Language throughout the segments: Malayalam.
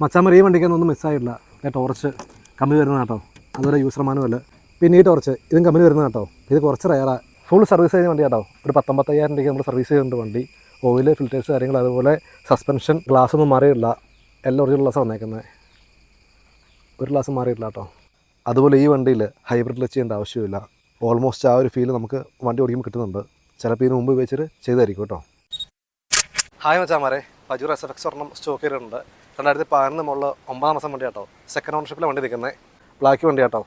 മച്ചാമർ ഈ വണ്ടിക്ക് വണ്ടിക്കൊന്നും മിസ്സായിട്ടില്ല ടോർച്ച് കമ്പനി വരുന്ന കേട്ടോ അതുപോലെ യൂസർ മാനുവൽ. പിന്നെ ഈ ടോർച്ച് ഇതും കമ്പനി വരുന്ന കേട്ടോ ഇത് കുറച്ച് റയറാ ഫുൾ സർവീസ് ചെയ്യുന്ന വണ്ടി കേട്ടോ ഒരു പത്തൊമ്പത്തയ്യായിരം രൂപയ്ക്ക് നമ്മൾ സർവീസ് ചെയ്യുന്നുണ്ട് വണ്ടി. ഓയിൽ ഫിൽറ്റേഴ്സ് കാര്യങ്ങൾ അതുപോലെ സസ്പെൻഷൻ ഗ്ലാസ് ഒന്നും മാറിയിട്ടില്ല. എല്ലാം ഒറിജിനൽ ഗ്ലാസ് വന്നേക്കുന്നത് ഒരു ഗ്ലാസ് മാറിയിട്ടില്ല കേട്ടോ അതുപോലെ ഈ വണ്ടിയിൽ ഹൈബ്രിഡ് ക്ലച്ച് ചെയ്യേണ്ട ആവശ്യമില്ല. ഓൾമോസ്റ്റ് ആ ഒരു ഫീൽ നമുക്ക് വണ്ടി ഓടിക്കുമ്പോൾ കിട്ടുന്നുണ്ട്. ചിലപ്പോൾ ഇതിന് മുമ്പ് ഉപയോഗിച്ചിട്ട് ചെയ്തായിരിക്കും കേട്ടോ ഹായ് മച്ചാമാരെ. പജൂർ എസ് എഫ് എക്സ് ഒരെണ്ണം സ്റ്റോക്ക് ചെയ്തിട്ടുണ്ട്. രണ്ടായിരത്തി പതിനൊന്ന് മുകളിൽ ഒമ്പതാം മാസം വണ്ടി കേട്ടോ. സെക്കൻഡ് ഓണർഷിപ്പിലെ വണ്ടി നിൽക്കുന്നത് ബ്ലാക്ക് വണ്ടി കേട്ടോ.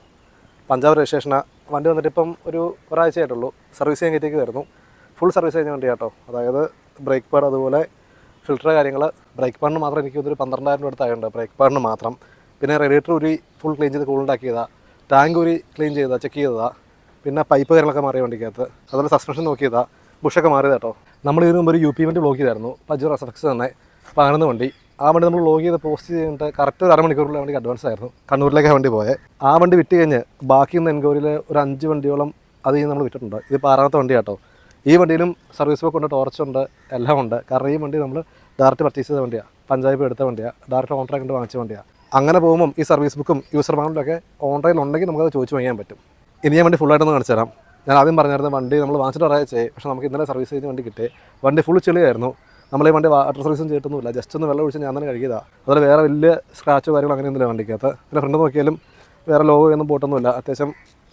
പഞ്ചാബ് രജിസ്ട്രേഷനാണ് വണ്ടി വന്നിട്ട് ഇപ്പം ഒരു ഒരാഴ്ച ആയിട്ടുള്ളൂ സർവീസ് ചെയ്യാൻ കയറ്റിക്ക് വരുന്നു. ഫുൾ സർവീസ് കഴിഞ്ഞ വണ്ടി കേട്ടോ. അതായത് ബ്രേക്ക് പാഡ് അതുപോലെ ഫിൽറ്റർ കാര്യങ്ങൾ ബ്രേക്ക് പാഡിന് മാത്രം എനിക്ക് ഒരു പന്ത്രണ്ടായിരം രൂപ അടുത്തായുണ്ട് ബ്രേക്ക് പാഡിന് മാത്രം. പിന്നെ റേഡിയേറ്റർ ഒരു ഫുൾ ക്ലീൻ ചെയ്ത് കൂളുണ്ടാക്കിയതാണ് ടാങ്ക് ഒരു ക്ലീൻ ചെയ്തതാ ചെക്ക് ചെയ്തതാണ് പിന്നെ പൈപ്പ് കാര്യങ്ങളൊക്കെ മാറിയ വണ്ടിക്കകത്ത്. അതുപോലെ സസ്പെൻഷൻ നോക്കിയതാണ് ബുഷൊക്കെ മാറിയതാട്ടോ നമ്മൾ ഇതിനു മുമ്പ് ഒരു യു പി വണ്ടി ബ്ലോക്ക് ചെയ്തായിരുന്നു. പജൂർ എസ് തന്നെ പതിനൊന്ന് വണ്ടി. ആ വണ്ടി നമ്മൾ ലോഗ് ചെയ്ത് പോസ്റ്റ് ചെയ്തിട്ട് കറക്റ്റ് ഒരു അരമണിക്കൂറിൽ വണ്ടി അഡ്വാൻസ് ആയിരുന്നു. കണ്ണൂരിലേക്ക് വണ്ടി പോയത് ആ വണ്ടി വിറ്റ് കഴിഞ്ഞ് ബാക്കി നിന്ന് എൻക്വയറിയിൽ ഒരു അഞ്ച് വണ്ടിയോളം അത് കഴിഞ്ഞ് നമ്മൾ വിറ്റിട്ടുണ്ട്. ഇത് ആറാമത്തെ വണ്ടി കേട്ടോ. ഈ വണ്ടിയിലും സർവീസ് ബുക്ക് ഉണ്ട് ടോർച്ച് ഉണ്ട് എല്ലാം ഉണ്ട്. കാരണം ഈ വണ്ടി നമ്മൾ ഡയറക്റ്റ് പർച്ചേസ് ചെയ്ത വണ്ടിയാണ് പഞ്ചായത്ത് എടുത്ത വണ്ടിയാണ് ഡയറക്റ്റ് കോൺട്രാക്ട് വാങ്ങിച്ച വണ്ടിയാണ് അങ്ങനെ പോകുമ്പം ഈ സർവീസ് ബുക്കും യൂസർ മാനുവലൊക്കെ ഓൺലൈനിൽ ഉണ്ടെങ്കിൽ നമുക്കത് ചോദിച്ചു വാങ്ങിക്കാൻ പറ്റും. ഇനി ഞാൻ വണ്ടി ഫുള്ളായിട്ടൊന്ന് കാണിച്ചു തരാം. ഞാൻ ആദ്യം പറഞ്ഞായിരുന്നു വണ്ടി നമ്മൾ വാങ്ങിച്ചിട്ട് ഒരാഴ്ചയായി. പക്ഷേ നമുക്ക് ഇന്നലെ സർവീസ് ചെയ്ത് വണ്ടി കിട്ടി. വണ്ടി ഫുൾ ചെളിയായിരുന്നു. നമ്മൾ ഈ വണ്ടി വാട്ടർ സർവീസും ചെയ്തിട്ടൊന്നുമില്ല. ജസ്റ്റ് ഒന്ന് വെള്ളം ഒഴിച്ച് ഞാൻ തന്നെ കഴുകിയതാണ് അതുപോലെ വേറെ വലിയ സ്ക്രാച്ചോ കാര്യങ്ങളോ അങ്ങനെയൊന്നുമില്ല വണ്ടിക്കകത്ത്. പിന്നെ ഫ്രണ്ട് നോക്കിയാലും വേറെ ലോഗോ ഒന്നും പോട്ടൊന്നുമില്ല. അത്യാവശ്യം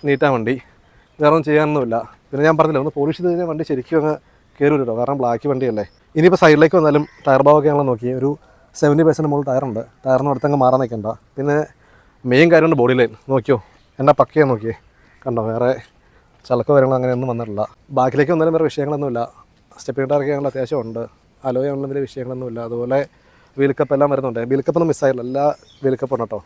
നീറ്റാ വണ്ടി. വേറെ ഒന്നും ചെയ്യാനൊന്നുമില്ല. പിന്നെ ഞാൻ പറഞ്ഞില്ല ഒന്ന് പോളിഷ് ചെയ്ത് കഴിഞ്ഞാൽ വണ്ടി ശരിക്കും അങ്ങ് കയറി കേട്ടോ കാരണം ബ്ലാക്ക് വണ്ടിയല്ലേ ഇനിയിപ്പോൾ സൈഡിലേക്ക് വന്നാലും ടയർ ഭാഗമൊക്കെ ഞങ്ങൾ നോക്കി. ഒരു സെവന്റി പെർസെന്റ് മുകളിൽ ടയറുണ്ട് ടയറിന് അടുത്തങ്ങ് മാറാൻ നിൽക്കണ്ട പിന്നെ മെയിൻ കാര്യമുണ്ട് ബോഡി ലൈൻ നോക്കിയോ? എന്നാ പക്കയെ നോക്കിയേ. കണ്ടോ? വേറെ ചിലക്കോ കാര്യങ്ങളോ അങ്ങനെയൊന്നും വന്നിട്ടില്ല. ബാക്കിലേക്ക് വന്നാലും വേറെ വിഷയങ്ങളൊന്നുമില്ല. സ്റ്റെപ്പിംഗ് ടയറൊക്കെ ഞങ്ങൾ അത്യാവശ്യം ഉണ്ട്. അലോയ ആണെങ്കിലും വലിയ വിഷയങ്ങളൊന്നുമില്ല. അതുപോലെ വീൽ കപ്പ് എല്ലാം വരുന്നുണ്ട്. വീൽ മിസ്സായില്ല എല്ലാ വീൽ കേട്ടോ.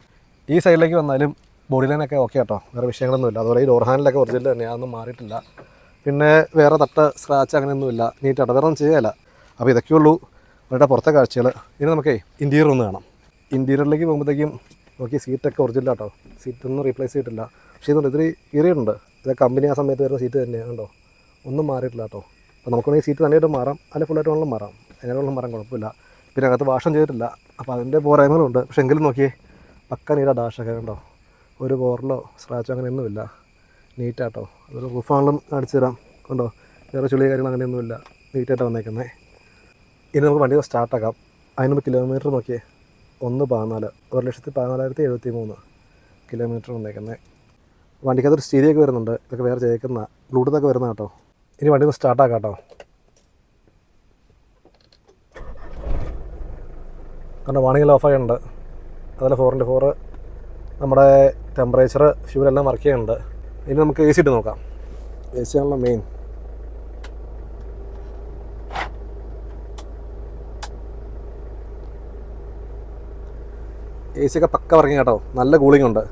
ഈ സൈഡിലേക്ക് വന്നാലും ബോഡി ലൈനൊക്കെ ഓക്കെ കേട്ടോ. വേറെ വിഷയങ്ങളൊന്നുമില്ല. അതുപോലെ ഈ ഡോർ ഹാൻഡിലൊക്കെ ഒറിജിനൽ തന്നെ. അതൊന്നും മാറിയിട്ടില്ല. പിന്നെ വേറെ തട്ട സ്ക്രാച്ച് അങ്ങനെയൊന്നുമില്ല. നീറ്റാട്ടോ വേറെ ഒന്നും ചെയ്യല. അപ്പോൾ ഇതൊക്കെ ഉള്ളൂ. അവരുടെ പുറത്തെ കാഴ്ചകൾ ഇനി നമുക്കേ ഇന്റീരിയർ ഒന്ന് കാണാം. ഇന്റീരിയറിലേക്ക് പോകുമ്പോഴത്തേക്കും നോക്കി സീറ്റൊക്കെ ഒറിജിനൽ കേട്ടോ സീറ്റൊന്നും റീപ്ലേസ് ചെയ്തിട്ടില്ല. പക്ഷേ ഇതുകൊണ്ട് ഇതിൽ കീറിയിട്ടുണ്ട് ഇത് കമ്പനി ആ സമയത്ത് വരുന്ന സീറ്റ് തന്നെയാണ് കേട്ടോ. ഒന്നും മാറിയിട്ടില്ല കേട്ടോ. അപ്പോൾ നമുക്കൊണെങ്കിൽ സീറ്റ് തന്നെയായിട്ട് മാറാം. അല്ലെങ്കിൽ ഫുള്ളായിട്ട് വേണമെങ്കിലും മാറാം. എങ്ങനെ മരം കുഴപ്പമില്ല. പിന്നെ അകത്ത് വാഷം ചെയ്തിട്ടില്ല. അപ്പോൾ അതിന്റെ പോരായ്മകളുണ്ട്. പക്ഷെ എങ്കിലും നോക്കിയേ പക്ക നീറ്റാ ഡാഷൊക്കെ കണ്ടോ ഒരു പോറലോ സ്ക്രാച്ചോ അങ്ങനെയൊന്നുമില്ല നീറ്റാട്ടോ അതൊരു റൂഫാണെങ്കിലും കാണിച്ചു തരാം. കണ്ടോ വേറെ ചുളി കാര്യങ്ങൾ അങ്ങനെയൊന്നുമില്ല. നീറ്റായിട്ട് വന്നേക്കുന്നത് ഇനി നമുക്ക് വണ്ടി സ്റ്റാർട്ടാക്കാം അതിന് കിലോമീറ്റർ നോക്കിയേ. ഒന്ന് പതിനാല്. ഒരു ലക്ഷത്തി പതിനാലായിരത്തി എഴുപത്തി മൂന്ന് കിലോമീറ്റർ വന്നേക്കുന്നത് വണ്ടിക്കകത്തൊരു സ്റ്റീരിയൊക്കെ വരുന്നുണ്ട്. ഇതൊക്കെ വേറെ ചേക്കുന്ന ബ്ലൂടൂത്തൊക്കെ വരുന്ന കേട്ടോ. ഇനി വണ്ടി ഒന്ന് സ്റ്റാർട്ടാക്കാം കേട്ടോ കാരണം ഓഫ് ആയിട്ടുണ്ട്. അതുപോലെ ഫോറിന്റെ ഫോറ് നമ്മുടെ ടെമ്പറേച്ചർ ഫ്യൂലെല്ലാം വർക്ക് ചെയ്യുന്നുണ്ട്. ഇനി നമുക്ക് എ സി ഇട്ട് നോക്കാം. എ സി ആണല്ലോ മെയിൻ എ സി ഒക്കെ പക്ക വർക്കിംഗ് കേട്ടോ നല്ല കൂളിംഗ് ഉണ്ട്.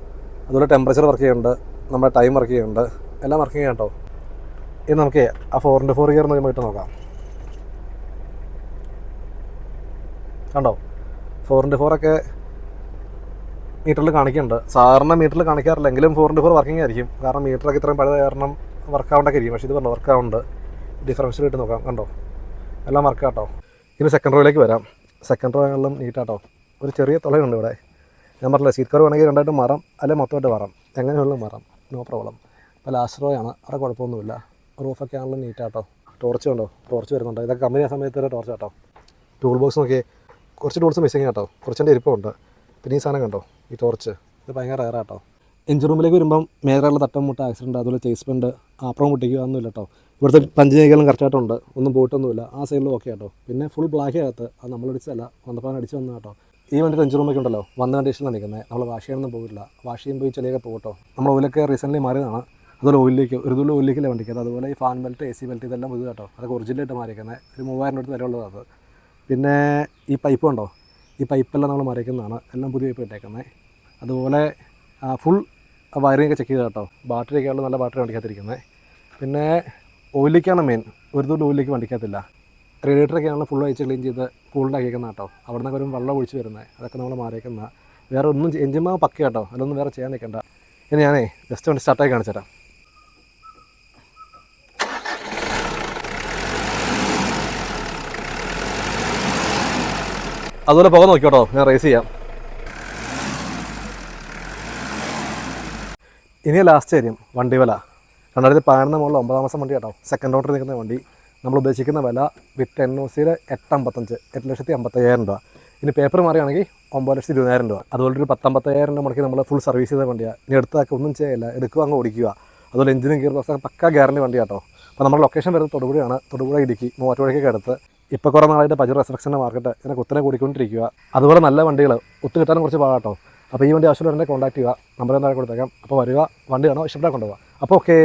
അതുപോലെ ടെമ്പറേച്ചർ വർക്ക് ചെയ്യുന്നുണ്ട്. നമ്മുടെ ടൈം വർക്ക് ചെയ്യുന്നുണ്ട്. എല്ലാം വർക്കിംഗ് കേട്ടോ ഇനി നമുക്ക് ആ ഫോറിന്റെ ഫോർ ഗിയർ ഇട്ട് നോക്കാം. കണ്ടോ? ഫോറിന്റെ ഫോറൊക്കെ മീറ്ററിൽ കാണിക്കുന്നുണ്ട്. സാറിന് മീറ്ററിൽ കാണിക്കാറില്ല. എങ്കിലും ഫോർ ഇന്റു ഫോർ വർക്കിംഗ് ആയിരിക്കും. കാരണം മീറ്ററൊക്കെ ഇത്രയും പഴയ കാരണം വർക്ക് ആവേണ്ടൊക്കെ ഇരിക്കും. പക്ഷേ ഇത് പറഞ്ഞു വർക്ക് ആവുന്നുണ്ട് ഡിഫറൻഷ്യൽ ഇട്ട് നോക്കാം. കണ്ടോ? എല്ലാം വർക്ക് ആട്ടോ. ഇനി സെക്കൻഡ് റോയിലേക്ക് വരാം. സെക്കൻഡ് റോ നീറ്റാട്ടോ ഒരു ചെറിയ തുളയുണ്ട് ഇവിടെ. ഞാൻ പറഞ്ഞില്ല സീറ്റ് കവർ വേണമെങ്കിൽ രണ്ടായിട്ട് മാറാം. അല്ലെങ്കിൽ മൊത്തമായിട്ട് മാറാം. എങ്ങനെ വേണമെങ്കിലും മാറാം. നോ പ്രോബ്ലം അപ്പോൾ ലാസ്റ്റ് റോ ആണ്. അവിടെ കുഴപ്പമൊന്നുമില്ല. റൂഫൊക്കെ ആണെങ്കിലും നീറ്റാട്ടോ ടോർച്ച് ഉണ്ടോ ടോർച്ച് വരുന്നുണ്ടോ. ഇതൊക്കെ കമ്പനി ആ സമയത്ത് ടോർച്ച് കേട്ടോ ടൂൾ ബോക്സ് നോക്കിയേ. കുറച്ച് ടൂൾസ് മിസ്സിങ് കേട്ടോ കുറച്ചെന്റെ ഇരിപ്പുണ്ട്. പിന്നെ ഈ സാധനം കണ്ടോ? ഈ ടോർച്ച് ഇത് ഭയങ്കര റയർ കേട്ടോ എഞ്ചിൻ റൂമിലേക്ക് വരുമ്പം മേലുള്ള തട്ടം മുട്ട ആക്സിഡന്റ് അതുപോലെ ചേസ്മെന്റ് അപ്പുറം മുട്ടിക്കുക ഒന്നുമില്ല കേട്ടോ ഇവിടുത്തെ പഞ്ച് ചെയ്യലും കറക്റ്റായിട്ടുണ്ട് ഒന്നും പോയിട്ടൊന്നുമില്ല ആ സൈഡിലും ഓക്കെ കേട്ടോ പിന്നെ ഫുൾ ബ്ലാക്ക് അകത്ത് അത് നമ്മൾ അടിച്ചതല്ല വന്നപ്പോൾ അടിച്ച് വന്ന കേട്ടോ ഈ വണ്ടി എഞ്ചിൻ റൂമൊക്കെ ഉണ്ടല്ലോ വന്ന കണ്ടീഷനിലാണ് നിൽക്കുന്നത് നമ്മൾ വാഷ് ചെയ്യാനൊന്നും പോയിട്ടില്ല വാഷ് ചെയ്യുമ്പോൾ ഈ ചെളിയൊക്കെ പോകട്ടോ നമ്മൾ ഓയിലൊക്കെ റീസെന്റ്ലി മാറിയതാണ്. അതുപോലെ ഓയിലേക്ക് ഒരു തുള്ളി ഓയിലേക്കില്ല വണ്ടിക്കത് അതുപോലെ ഈ fan belt A C belt ഇതെല്ലാം പുതിയ കേട്ടോ അതൊക്കെ ഒറിജിനലായിട്ട് മാറിയിരിക്കുന്നത് ഒരു മൂവായിരം അടുത്ത് വരെയുള്ളതാണ് അത്. പിന്നെ ഈ പൈപ്പ് ഉണ്ടോ? ഈ പൈപ്പെല്ലാം നമ്മൾ മറിക്കുന്നതാണ്. എല്ലാം പുതിയ പൈപ്പ് ഇട്ടേക്കുന്നത് അതുപോലെ ഫുൾ വയറിംഗ് ഒക്കെ ചെക്ക് ചെയ്ത് കേട്ടോ ബാറ്ററി ഒക്കെ ഉള്ള നല്ല ബാറ്ററി വണ്ടിക്കകത്തിരിക്കുന്നത് പിന്നെ ഓയിലേക്കാണ് മെയിൻ ഒരു തുള്ളി ഓയിലേക്ക് വണ്ടിക്കകത്തില്ല. റേഡിയേറ്ററൊക്കെ ആണല്ലോ ഫുൾ അയച്ച് ക്ലീൻ ചെയ്ത് കൂളിലാക്കിയേക്കുന്ന കേട്ടോ അവിടെ നിന്നൊക്കെ ഒരു വെള്ളം ഒഴിച്ച് വരുന്നത് അതൊക്കെ നമ്മൾ മാറിയേക്കുന്ന വേറെ ഒന്നും എഞ്ചിമാവ് പക്ക കേട്ടോ അതൊന്നും വേറെ ചെയ്യാൻ നിൽക്കണ്ട. ഇനി ഞാനേ ജസ്റ്റ് വണ്ടി സ്റ്റാർട്ടായി കാണിച്ചു തരാം അതുപോലെ പോകാൻ നോക്കിയോട്ടോ ഞാൻ റേസ് ചെയ്യാം. ഇനി ലാസ്റ്റ് കാര്യം വണ്ടി വില. രണ്ടായിരത്തി പതിനൊന്ന് മുകളിൽ ഒമ്പതാം മാസം വണ്ടി കേട്ടോ. സെക്കൻഡ് ഓർഡർ നിൽക്കുന്ന വണ്ടി. നമ്മൾ ഉദ്ദേശിക്കുന്ന വില വിത്ത് എൻ ഒ സിയിൽ എട്ട് അമ്പത്തഞ്ച് എട്ട് ലക്ഷത്തി അമ്പത്തയ്യായിരം രൂപ. ഇനി പേപ്പർ മാറിയാണെങ്കിൽ ഒമ്പത് ലക്ഷത്തി ഇരുപതിനായിരം രൂപ. അതുപോലെ ഒരു പത്തമ്പത്തയ്യായിരം രൂപ മുടക്കി നമ്മൾ ഫുൾ സർവീസ് ചെയ്ത വണ്ടിയാണ് ഇനി എടുത്താൽ ഒന്നും ചെയ്യില്ല എടുക്കുക അങ്ങ് ഓടിക്കുക. അതുപോലെ എഞ്ചിനും ഗിയർ ബോക്സ് പക്ക ഗ്യാരണ്ടി വണ്ടി കേട്ടോ. അപ്പോൾ നമ്മുടെ ലൊക്കേഷൻ വരുന്നത് തൊടുപുഴയാണ്. തൊടുപുഴ ഇടുക്കി മൂവാറ്റുപുഴയ്ക്കൊക്കെ അടുത്ത്. ഇപ്പോൾ കുറേ നാളായിട്ട് പജർ റെസ്ട്രക്ഷന്റെ മാർക്കറ്റ് ഇങ്ങനെ കുത്തനെ കൂടിക്കൊണ്ടിരിക്കുക. അതുപോലെ നല്ല വണ്ടികൾ ഒത്തു കിട്ടാനും കുറച്ച് പാടാട്ടോ. അപ്പോൾ ഈ വണ്ടി ആവശ്യമുള്ളവരെ കോൺടാക്ട് ചെയ്യുക. നമ്പർ എന്തായാലും കൊടുത്തേക്കാം. അപ്പോൾ വരിക. വണ്ടി കാണോ ഇഷ്ടപ്പെട്ടാൽ കൊണ്ടുപോകാം അപ്പോൾ ഓക്കേ